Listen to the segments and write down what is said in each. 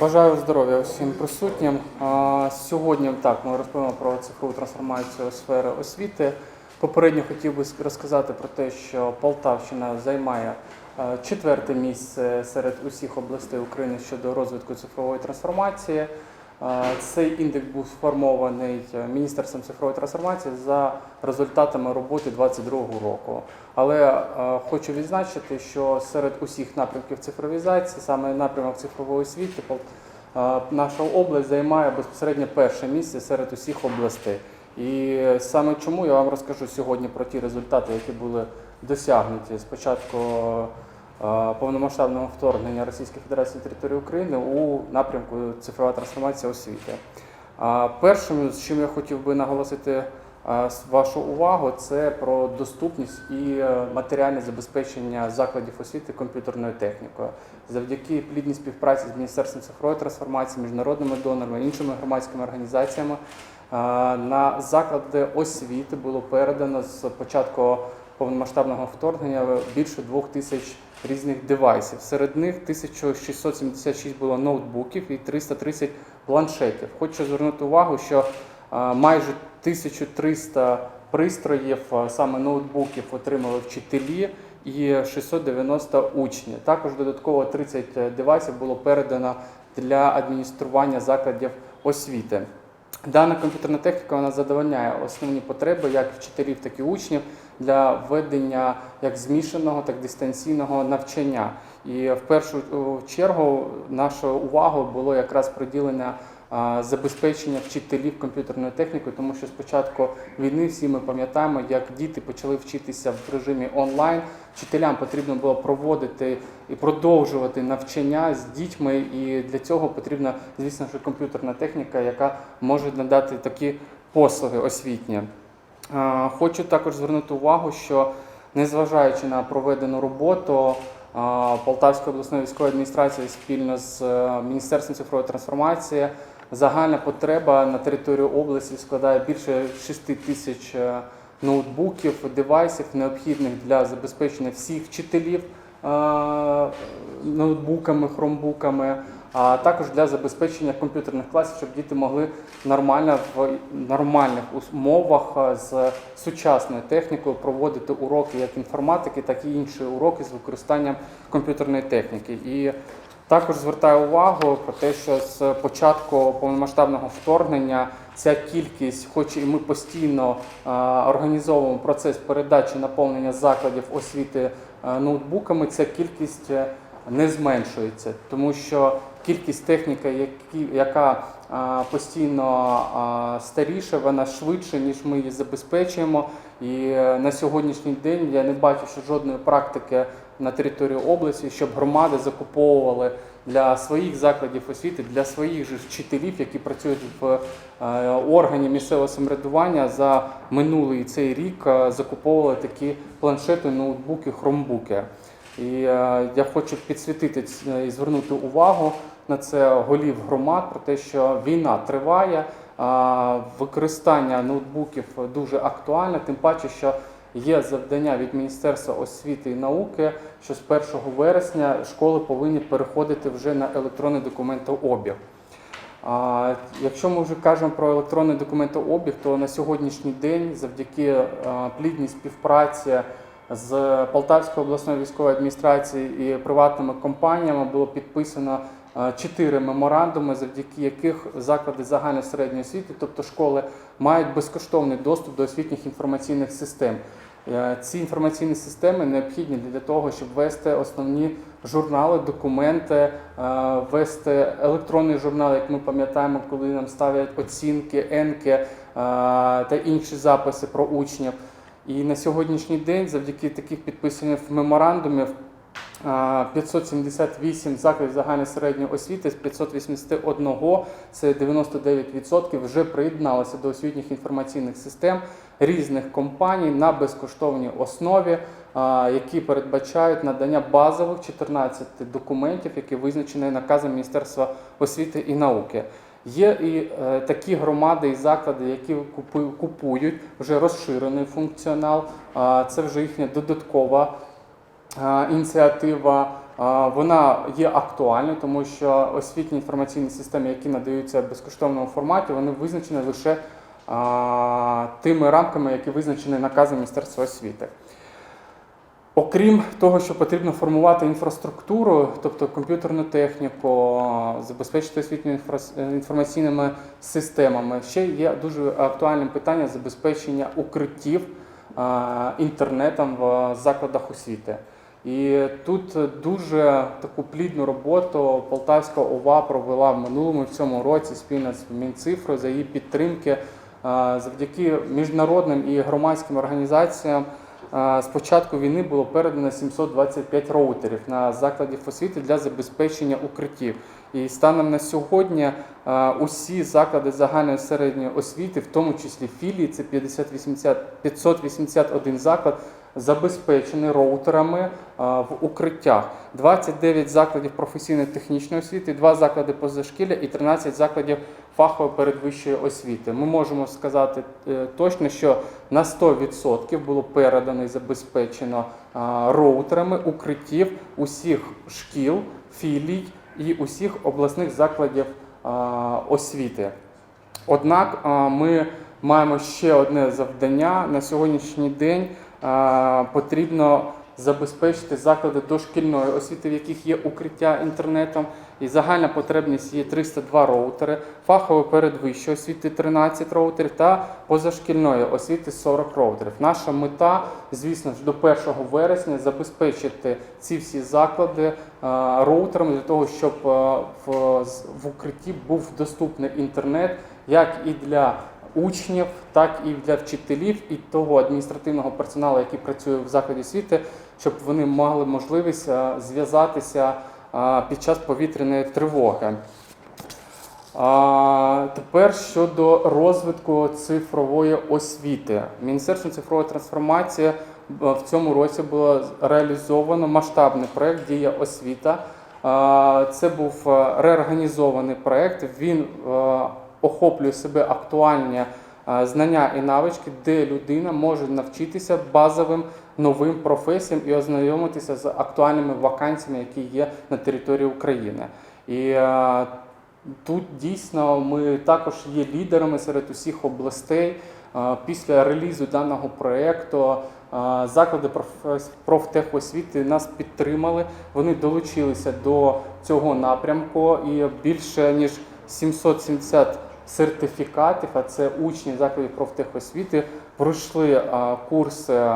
Бажаю здоров'я всім присутнім. Сьогодні так ми розповімо про цифрову трансформацію сфери освіти. Попередньо хотів би розказати про те, що Полтавщина займає е, четверте місце серед усіх областей України щодо розвитку цифрової трансформації. Цей індекс був сформований е, Міністерством цифрової трансформації за результатами роботи 2022 року. Але е, хочу відзначити, що серед усіх напрямків цифровізації, саме напрямок цифрової освіти, е, наша область займає безпосередньо перше місце серед усіх областей. І саме чому я вам розкажу сьогодні про ті результати, які були досягнуті з початку е, повномасштабного вторгнення Російської Федерації на територію України у напрямку цифрова трансформація освіти. Першим, з чим я хотів би наголосити е, вашу увагу, це про доступність і е, матеріальне забезпечення закладів освіти комп'ютерною технікою. Завдяки плідній співпраці з Міністерством цифрової трансформації, міжнародними донорами, іншими громадськими організаціями е, на заклади освіти було передано з початку повномасштабного вторгнення більше двох тисяч різних девайсів. Серед них 1676 було ноутбуків і 330 планшетів. Хочу звернути увагу, що е, майже 1300 пристроїв, е, саме ноутбуків, отримали вчителі і 690 учні. Також додатково 30 девайсів було передано для адміністрування закладів освіти. Дана комп'ютерна техніка вона задовольняє основні потреби як вчителів, так і учнів для ведення як змішаного, так і дистанційного навчання. І в першу чергу наша увага було якраз приділення забезпечення вчителів комп'ютерною технікою, тому що з початку війни всі ми пам'ятаємо, як діти почали вчитися в режимі онлайн. Вчителям потрібно було проводити і продовжувати навчання з дітьми, і для цього потрібна, звісно ж, комп'ютерна техніка, яка може надати такі послуги освітні. Е, Хочу також звернути увагу, що незважаючи на проведену роботу е, Полтавської обласної військової адміністрації спільно з е, Міністерством цифрової трансформації, загальна потреба на території області складає більше 6 тисяч ноутбуків, девайсів, необхідних для забезпечення всіх вчителів ноутбуками, хромбуками, а також для забезпечення комп'ютерних класів, щоб діти могли нормально в нормальних умовах е, з сучасною технікою проводити уроки як інформатики, так і інші уроки з використанням комп'ютерної техніки. І також звертаю увагу про те, що з початку повномасштабного вторгнення ця кількість, хоч і ми постійно е, організовуємо процес передачі наповнення закладів освіти е, ноутбуками, ця кількість не зменшується, тому що кількість техніки, яка постійно старіше, вона швидше, ніж ми її забезпечуємо. І е, на сьогоднішній день я не бачу що жодної практики на території області, щоб громади закуповували для своїх закладів освіти, для своїх же вчителів, які працюють в е, органі місцевого самоврядування за минулий цей рік е, закуповували такі планшети, ноутбуки, хромбуки. І е, я хочу підсвітити і звернути увагу на це голів громад про те, що війна триває, а використання ноутбуків дуже актуальне, тим паче, що є завдання від Міністерства освіти і науки, що з 1 вересня школи повинні переходити вже на електронний документообіг. Якщо ми вже кажемо про електронний документообіг, то на сьогоднішній день завдяки е, плідній співпраці з Полтавською обласною військовою адміністрацією і приватними компаніями було підписано е, чотири меморандуми, завдяки яких заклади загальної середньої освіти, тобто школи, мають безкоштовний доступ до освітніх інформаційних систем. Е, Ці інформаційні системи необхідні для того, щоб вести основні журнали, документи, е, вести електронний журнал, як ми пам'ятаємо, коли нам ставлять оцінки, енки та інші записи про учнів. І на сьогоднішній день, завдяки таких підписаних меморандумів, е, 578 закладів загальної середньої освіти з 581, це 99%, вже приєдналися до освітніх інформаційних систем різних компаній на безкоштовній основі, які передбачають надання базових 14 документів, які визначені наказом Міністерства освіти і науки. Є і е, такі громади і заклади, які купу- купують вже розширений функціонал. А, це вже їхня додаткова а, ініціатива. Вона є актуальною, тому що освітні інформаційні системи, які надаються в безкоштовному форматі, вони визначені лише тими рамками, які визначені наказом Міністерства освіти. Окрім того, що потрібно формувати інфраструктуру, тобто комп'ютерну техніку, забезпечити освітню інфра- інформаційними системами, ще є дуже актуальним питання забезпечення укриттів інтернетом в закладах освіти. І тут дуже таку плідну роботу Полтавська ОВА провела в минулому в цьому році спільно з Мінцифрою за її підтримки завдяки міжнародним і громадським організаціям. З початку війни було передано 725 роутерів на закладів освіти для забезпечення укриттів. І станом на сьогодні усі заклади загальної середньої освіти, в тому числі філії, це 50-80 581 заклад, забезпечені роутерами в укриттях. 29 закладів професійно-технічної освіти, 2 заклади позашкілля і 13 закладів фахової передвищої освіти. Ми можемо сказати е, точно, що на 100% було передано і забезпечено роутерами укриттів усіх шкіл, філій і усіх обласних закладів освіти. Однак ми маємо ще одне завдання на сьогоднішній день. Потрібно забезпечити заклади дошкільної освіти, в яких є укриття інтернетом. І загальна потребність є 302 роутери, фахової передвищої освіти 13 роутерів та позашкільної освіти 40 роутерів. Наша мета, звісно ж, до 1 вересня забезпечити ці всі заклади е, роутерами для того, щоб е, в, укритті був доступний інтернет як і для учнів, так і для вчителів і того адміністративного персоналу, який працює в закладі освіти, щоб вони мали можливість е, зв'язатися під час повітряної тривоги. Тепер щодо розвитку цифрової освіти. Міністерством цифрової трансформації е, в цьому році було реалізовано масштабний проект Дія освіта. Це був е, реорганізований проект. Він е, охоплює себе актуальні знання і навички, де людина може навчитися базовим новим професіям і ознайомитися з актуальними вакансіями, які є на території України. І е, Тут дійсно ми також є лідерами серед усіх областей. Е, Після релізу даного проєкту е, заклади проф- профтехосвіти нас підтримали. Вони долучилися до цього напрямку і більше ніж 770 сертифікатів, а це учні закладів профтехосвіти, пройшли курси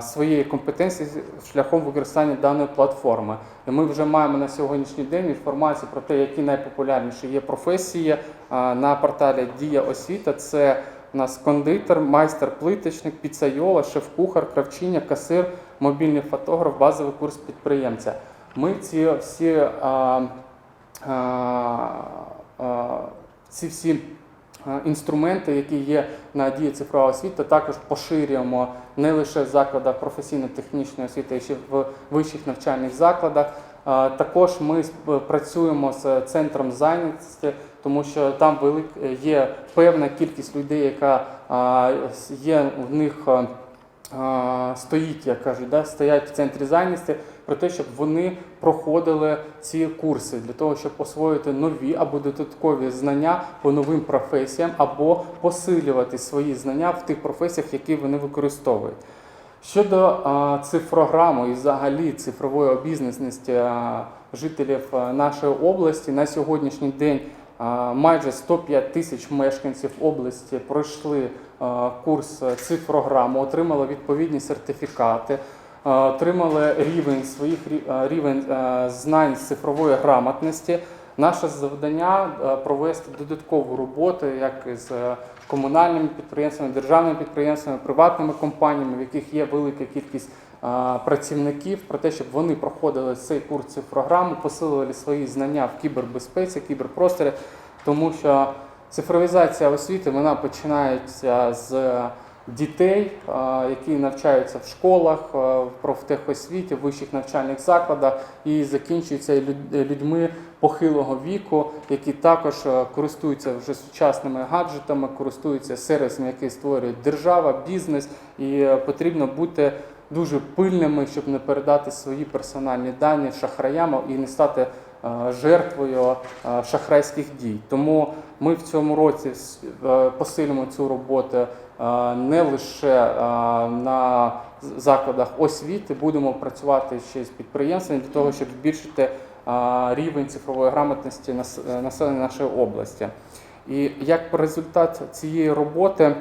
своєї компетенції шляхом використання даної платформи. І ми вже маємо на сьогоднішній день інформацію про те, які найпопулярніші є професії на порталі Дія освіта. Це у нас кондитер, майстер-плиточник, піцайола, шеф-кухар, кравчиня, касир, мобільний фотограф, базовий курс підприємця. Ми ці всі а, а, а, ці всі інструменти, які є на дії цифрова освіта, також поширюємо не лише в закладах професійно-технічної освіти, а ще в вищих навчальних закладах. Е, Також ми працюємо з центром зайнятості, тому що там є певна кількість людей, яка е, є в них. е, стоїть, як кажуть, да, стоять в центрі зайнятості, про те, щоб вони проходили ці курси для того, щоб освоїти нові або додаткові знання по новим професіям, або посилювати свої знання в тих професіях, які вони використовують. Щодо а, цифрограми і взагалі цифрової обізнаності а, жителів нашої області, на сьогоднішній день а, майже 105 тисяч мешканців області пройшли а, курс цифрограму, отримали відповідні сертифікати, отримали рівень своїх рівень знань з цифрової грамотності. Наше завдання е, провести додаткову роботу як з е, комунальними підприємствами, державними підприємствами, приватними компаніями, в яких є велика кількість е, працівників, про те, щоб вони проходили цей курс цифрограму, посилили свої знання в кібербезпеці, кіберпросторі, тому що цифровізація освіти вона починається з дітей, які навчаються в школах, в профтехосвіті, в вищих навчальних закладах і закінчується люд- людьми похилого віку, які також користуються вже сучасними гаджетами, користуються сервісами, які створює держава, бізнес, і е, потрібно бути дуже пильними, щоб не передати свої персональні дані шахраям і не стати жертвою шахрайських дій. Тому ми в цьому році е, посилимо цю роботу не лише е, на закладах освіти, будемо працювати ще з підприємствами для того, щоб збільшити е, рівень цифрової грамотності е, населення нашої області. І як результат цієї роботи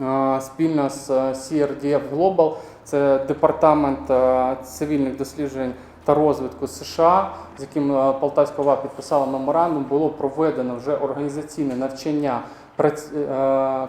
е, спільно з е, CRDF Global, це департамент е, цивільних досліджень та розвитку США, з яким е, Полтавська ОВА підписала меморандум, було проведено вже організаційне навчання е,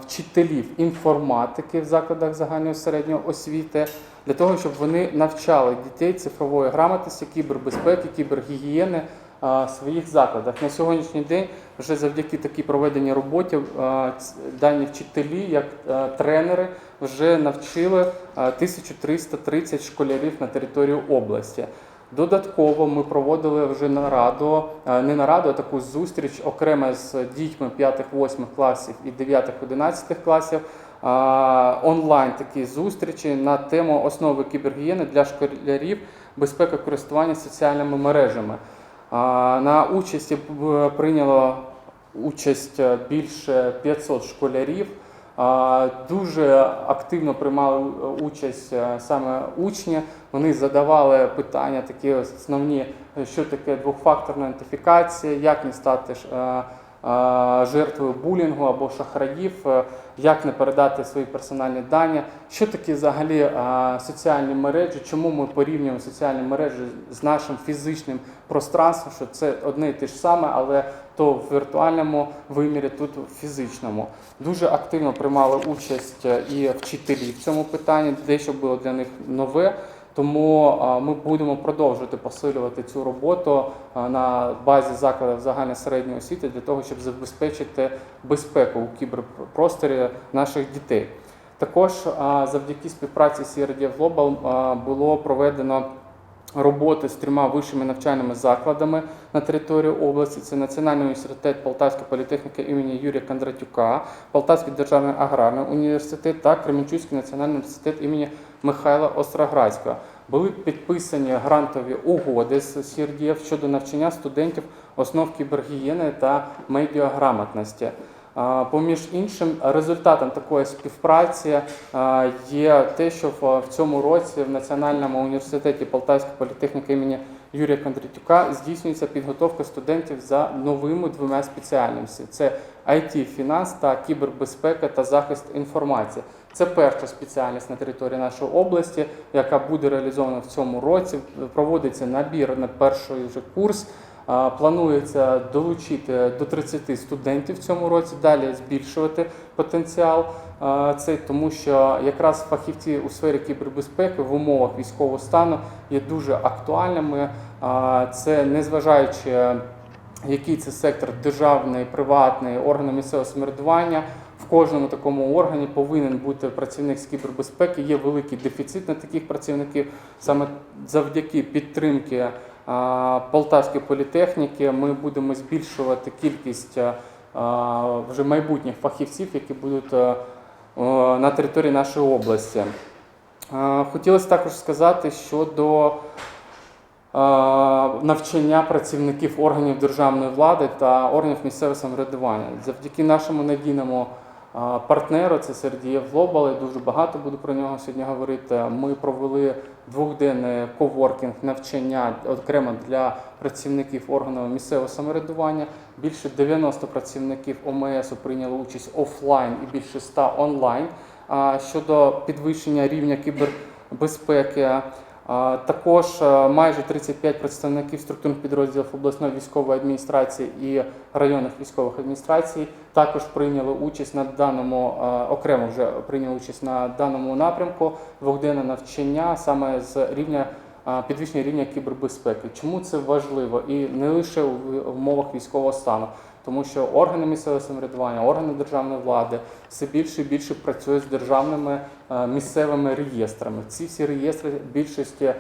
вчителів інформатики в закладах загальної середньої освіти для того, щоб вони навчали дітей цифрової грамотності, кібербезпеки, кібергігієни е, в своїх закладах. На сьогоднішній день вже завдяки такій проведеній роботі е, дані вчителі, як е, тренери, вже навчили е, 1330 школярів на території області. Додатково ми проводили вже нараду, е, не нараду, а таку зустріч окремо з дітьми 5-8 класів і 9-11 класів. е, Онлайн такі зустрічі на тему основи кібергігієни для школярів, безпека користування соціальними мережами. Е, На участі б- прийняло участь е, більше 500 школярів. Дуже активно приймали участь е, саме учні. Вони задавали питання такі основні, е, що таке двохфакторна ідентифікація, як не стати е, е, жертвою булінгу або шахраїв, е, як не передати свої персональні дані, що таке взагалі е, соціальні мережі, чому ми порівнюємо соціальні мережі з нашим фізичним пространством, що це одне і те ж саме, але то в віртуальному вимірі, тут в фізичному. Дуже активно приймали участь е, і вчителі в цьому питанні, дещо було для них нове. Тому ми будемо продовжувати посилювати цю роботу на базі закладів загальної середньої освіти для того, щоб забезпечити безпеку у кіберпросторі наших дітей. Також завдяки співпраці CRD Global було проведено роботи з трьома вищими навчальними закладами на території області. Це Національний університет Полтавська політехніка імені Юрія Кондратюка, Полтавський державний аграрний університет та Кременчуцький національний університет імені Михайла Остроградського. Були підписані грантові угоди з CRDF щодо навчання студентів основ кібергігієни та медіаграмотності. Поміж іншим, результатом такої співпраці є те, що в цьому році в Національному університеті Полтавська політехніка імені Юрія Кондратюка здійснюється підготовка студентів за новими двома спеціальностями: це IT, фінанс та кібербезпека та захист інформації. Це перша спеціальність на території нашої області, яка буде реалізована в цьому році. Проводиться набір на перший вже курс. Планується долучити до 30 студентів в цьому році, далі збільшувати потенціал цей, тому що якраз фахівці у сфері кібербезпеки в умовах військового стану є дуже актуальними. Це незважаючи, який це сектор державний, приватний, органи місцевого самоврядування. В кожному такому органі повинен бути працівник з кібербезпеки. Є великий дефіцит на таких працівників. Саме завдяки підтримки Полтавської політехніки ми будемо збільшувати кількість вже майбутніх фахівців, які будуть на території нашої області. Хотілося також сказати щодо навчання працівників органів державної влади та органів місцевого самоврядування. Завдяки нашому надійному а, партнеру, це Сердієв Global, я дуже багато буду про нього сьогодні говорити. Ми провели двохденний коворкінг навчання окремо для працівників органів місцевого самоврядування. Більше 90 працівників ОМС прийняли участь офлайн і більше 100 онлайн щодо підвищення рівня кібербезпеки. Також е, майже 35 представників структурних підрозділів обласної військової адміністрації і районних військових адміністрацій також прийняли участь на даному е, окремо вже прийняли участь на даному напрямку двохденне навчання саме з рівня е, підвищення рівня кібербезпеки. Чому це важливо і не лише в умовах військового стану, тому що органи місцевого самоврядування, органи державної влади все більше і більше працюють з державними е, місцевими реєстрами. Ці всі реєстри більшості е,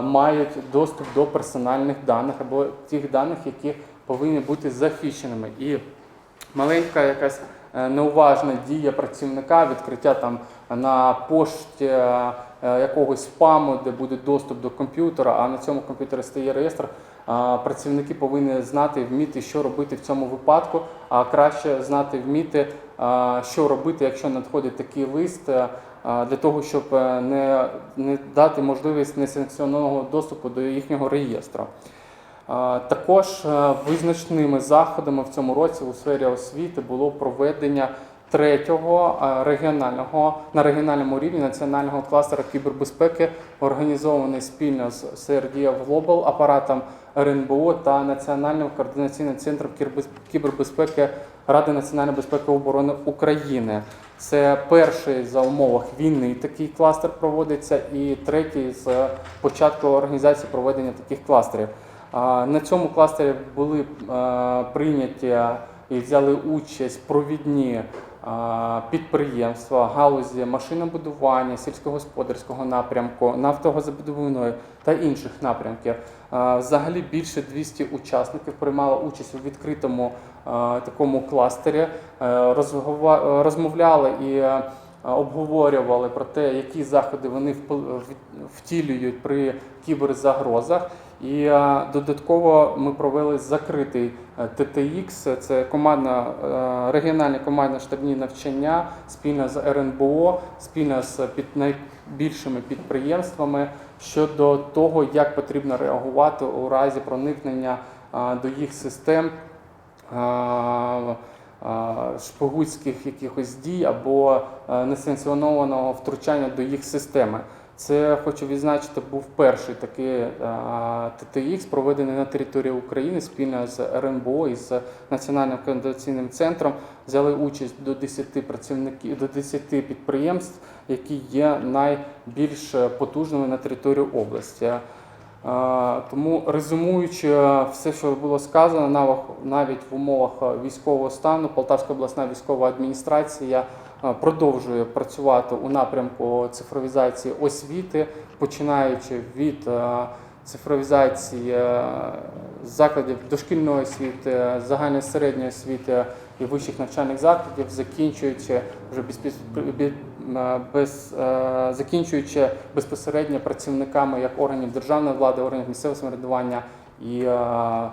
мають доступ до персональних даних або тих даних, які повинні бути захищеними. І маленька якась е, неуважна дія працівника, відкриття там на пошті якогось спаму, де буде доступ до комп'ютера, а на цьому комп'ютері стає реєстр. Працівники повинні знати, вміти, що робити в цьому випадку, а краще знати, вміти, що робити, якщо надходить такий лист, е, для того, щоб е, не, не дати можливість несанкціонованого доступу до їхнього реєстру. Також е, визначними заходами в цьому році у сфері освіти було проведення третього регіонального на регіональному рівні національного кластера кібербезпеки, організований спільно з CRDF Global, апаратом РНБО та Національним координаційним центром кібербез- кібербезпеки Ради національної безпеки і оборони України. Це перший за умовах війни такий кластер проводиться, і третій з початку організації проведення таких кластерів. На цьому кластері були е, прийняті і взяли участь провідні підприємства, галузі машинобудування, сільськогосподарського напрямку, нафтогазобудівної та інших напрямків. Взагалі більше 200 учасників приймало участь у відкритому такому кластері, Е, розмовляли і е, обговорювали про те, які заходи вони втілюють при кіберзагрозах. І е, додатково ми провели закритий е, TTX, це командна, е, регіональні командно штабні навчання спільно з РНБО, спільно з під найбільшими підприємствами щодо того, як потрібно реагувати у разі проникнення до їх систем шпигунських якихось дій або несанкціонованого втручання до їх системи. Це хочу відзначити, був перший такий е, ТТХ, проведений на території України спільно з РНБО і з Національним координаційним центром. Взяли участь до 10 працівників, до 10 підприємств, які є найбільш потужними на території області. Е, Тому резюмуючи е, все, що було сказано, нав- навіть в умовах військового стану Полтавська обласна військова адміністрація продовжує працювати у напрямку цифровізації освіти, починаючи від е, цифровізації е, закладів дошкільної освіти, загальної середньої освіти і вищих навчальних закладів, закінчуючи вже без, без, е, закінчуючи безпосередньо працівниками як органів державної влади, органів місцевого самоврядування і е,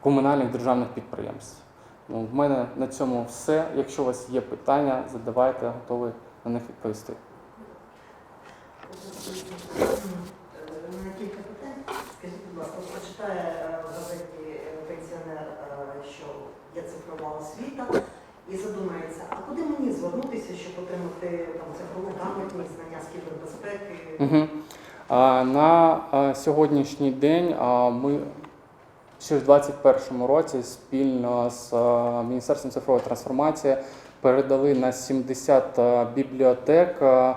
комунальних державних підприємств. Ну, в мене на цьому все. Якщо у вас є питання, задавайте, готовий на них відповісти. Кілька питань. Скажіть, будь ласка, прочитає е, в газеті е, пенсіонер, е, що є цифрова освіта, і задумається, а куди мені звернутися, щоб отримати там цифрову грамотність, знання з кібербезпеки? Угу. На сьогоднішній день ми ще в 2021 році спільно з Міністерством цифрової трансформації передали на 70 бібліотек а,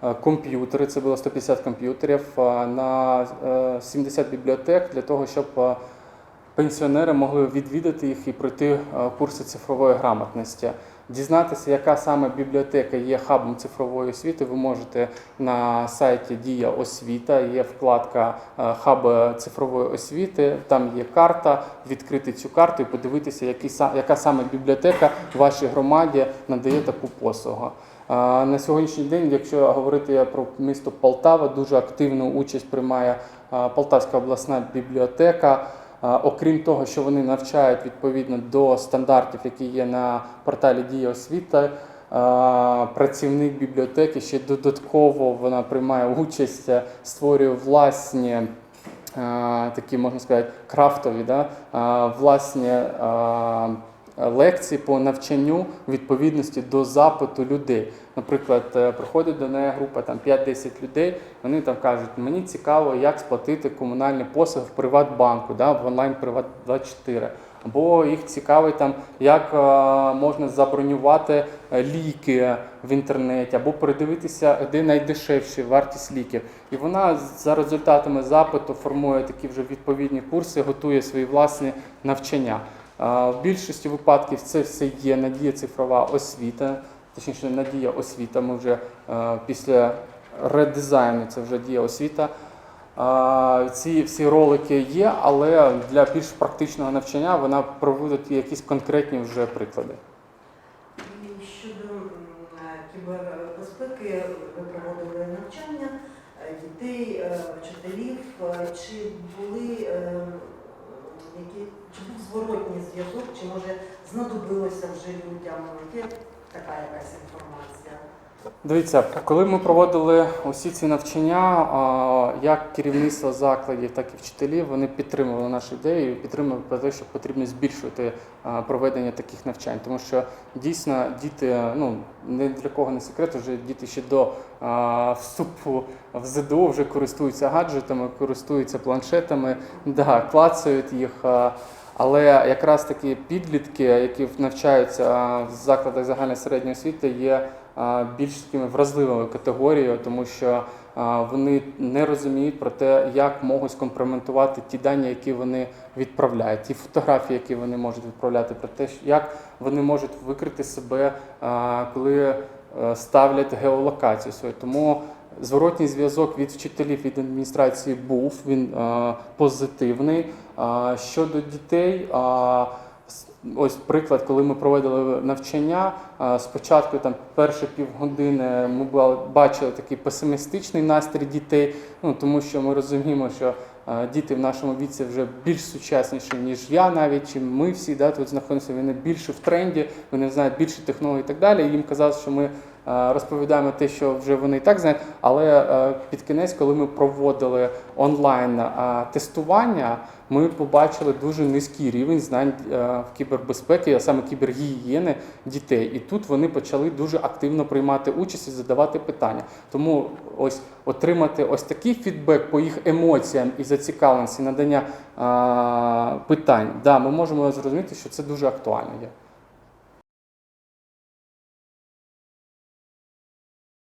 а, комп'ютери. Це було 150 комп'ютерів на е, 70 бібліотек для того, щоб пенсіонери могли відвідати їх і пройти е, курси цифрової грамотності. Дізнатися, яка саме бібліотека є хабом цифрової освіти, ви можете на сайті Дія освіта. Є вкладка е, хаб цифрової освіти. Там є карта. Відкрити цю карту і подивитися, яка саме бібліотека вашій громаді надає таку послугу. Е, На сьогоднішній день, якщо говорити про місто Полтава, дуже активну участь приймає е, Полтавська обласна бібліотека. Окрім того, що вони навчають відповідно до стандартів, які є на порталі Дія освіта, працівник бібліотеки ще додатково вона приймає участь, е, створює власні такі, можна сказати, крафтові, да, власні а, лекції по навчанню відповідності до запиту людей. Наприклад, е, приходить до неї група там 5-10 людей, вони там кажуть, мені цікаво, як сплатити комунальні послуги в Приватбанку, да, в онлайн Приват 24. Або їх цікавить там, як е, можна забронювати е, ліки в інтернеті, або передивитися, де найдешевші вартість ліків. І вона за результатами запиту формує такі вже відповідні курси, готує свої власні навчання. В більшості випадків це все є надія цифрова освіта, точніше надія освіта. Ми вже е, після редизайну це вже діє освіта. Ці всі ролики є, але для більш практичного навчання вона проводить якісь конкретні вже приклади. І щодо е, кібербезпеки, ви проводили навчання е, дітей, вчителів. Чи були які, чи був зворотній зв'язок, чи може знадобилося вже людям? Ну, є така якась інформація? Дивіться, коли ми проводили усі ці навчання, як керівництво закладів, так і вчителі, вони підтримували нашу ідею, і підтримували про те, що потрібно збільшувати проведення таких навчань, тому що дійсно діти, ну не для кого не секрет, вже діти ще до вступу в ЗДО вже користуються гаджетами, користуються планшетами, да, клацають їх. але якраз такі підлітки, які навчаються в закладах загальної середньої освіти, є більш такими вразливою категорією, тому що вони не розуміють про те, як можуть скомпроментувати ті дані, які вони відправляють, ті фотографії, які вони можуть відправляти, про те, як вони можуть викрити себе, коли е, ставлять геолокацію свою. Тому зворотній зв'язок від вчителів від адміністрації був він е, позитивний. Щодо дітей. Ось приклад, коли ми проводили навчання. Спочатку там перші півгодини ми бачили такий песимістичний настрій дітей, ну тому що ми розуміємо, що діти в нашому віці вже більш сучасніші, ніж я, навіть чи ми всі да, тут знаходимося. Вони більше в тренді, вони знають більше технологій і так далі. І їм казалось, що ми розповідаємо те, що вже вони і так знають. Але е, під кінець, коли ми проводили онлайн тестування, ми побачили дуже низький рівень знань е, в кібербезпеки, а саме кібергігієни дітей. І тут вони почали дуже активно приймати участь і задавати питання. Тому ось отримати ось такий фідбек по їх емоціям і зацікавленості надання питань. Да, ми можемо зрозуміти, що це дуже актуально є.